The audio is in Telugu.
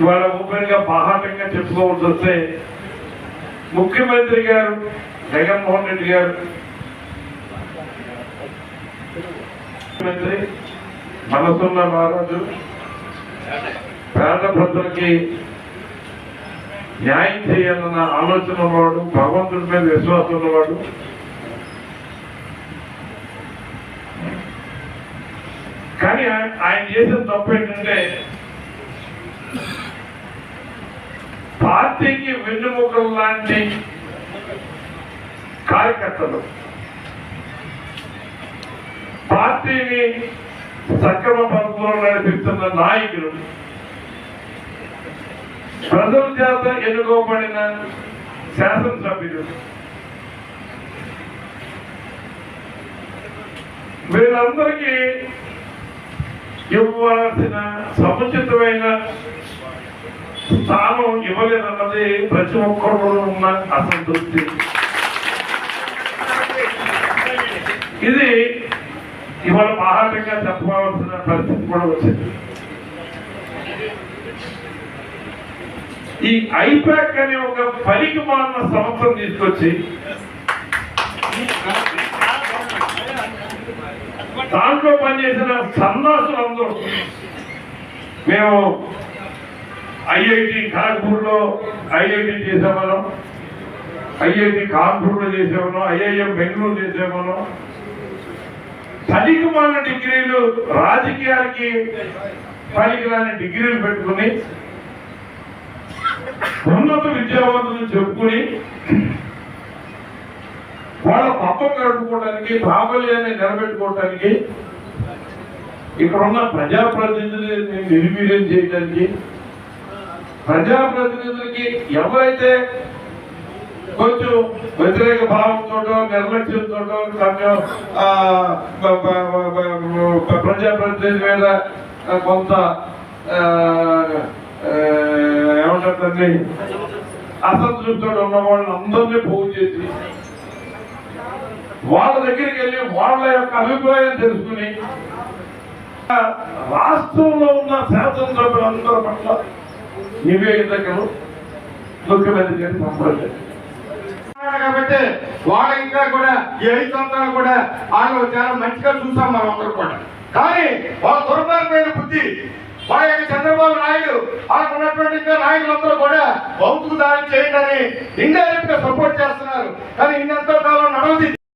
ఇవాళ ఓపెన్గా బాహాటంగా చెప్పుకోవాల్సి వస్తే ముఖ్యమంత్రి గారు జగన్మోహన్ రెడ్డి గారు ముఖ్యమంత్రి మనసున్న మహారాజు పేద ప్రజలకి న్యాయం చేయాలన్న ఆలోచన ఉన్నవాడు భగవంతుడి మీద విశ్వాసం ఉన్నవాడు. కానీ ఆయన- ఆయన చేసిన తప్పు ఏంటంటే పార్టీకి వెన్నుముకలు లాంటి కార్యకర్తలు పార్టీని సక్రమ పద్ధతిలో నడిపిస్తున్న నాయకులు ప్రజల చేత ఎన్నుకోబడిన శాసనసభ్యులు వీళ్ళందరికీ ఇవ్వాల్సిన సముచితమైన స్థానం ఇవ్వలేదన్నది ప్రతి ఒక్కరు ఉన్న అసంతృప్తి. ఇది ఇవాళ మహాటంగా చెప్పవలసిన పరిస్థితి కూడా వచ్చింది. ఈ ఐపాక్ అనే ఒక పనికి మారిన సంవత్సరం తీసుకొచ్చి దాంట్లో పనిచేసిన సన్నాసులందరూ మేము ఐఐటి ఖాన్పూర్లో ఐఐటి చేసేవాళ్ళం. ఐఐటి కాన్పూర్లో చేసేవాళ్ళం. ఐఐఎం బెంగళూరు చేసామను పనికిమాలిన డిగ్రీలు రాజకీయాలకి పనికిరాని డిగ్రీలు పెట్టుకుని ఉన్నత విద్యావంతులు చెప్పుకుని వాళ్ళ పప్పం గడుపుకోవడానికి ప్రాబల్యాన్ని నిలబెట్టుకోవడానికి ఇక్కడ ఉన్న ప్రజాప్రతినిధులని నిర్వీర్యం చేయడానికి ప్రజాప్రతినిధులకి ఎవరైతే కొంచెం వ్యతిరేక భావంతో నిర్లక్ష్యంతో ప్రజాప్రతినిధి మీద కొంత ఆ, ఏమంటారు అసంతృప్తితో ఉన్న వాళ్ళని అందరినీ పోగు చేసి వాళ్ళ దగ్గరికి వెళ్ళి వాళ్ళ యొక్క అభిప్రాయం తెలుసుకుని రాష్ట్రంలో ఉన్న శాసనసభ్యులందరి పట్ల నివేదికలు ముఖ్యమంత్రి గారు పంపడం కాబట్టి వాళ్ళ ఇంకా కూడా ఈ ఐదు సంవత్సరాలు కూడా వాళ్ళు చాలా మంచిగా చూసాం మనం అందరూ కూడా. కానీ వాళ్ళ దుర్మార్గమైన బుద్ధి వాళ్ళ యొక్క చంద్రబాబు నాయుడు వాళ్ళకు ఉన్నటువంటి నాయకులందరూ కూడా భౌతిక దాడి చేయండి అని ఇండైరెక్ట్గా సపోర్ట్ చేస్తున్నారు. కానీ ఇన్నంత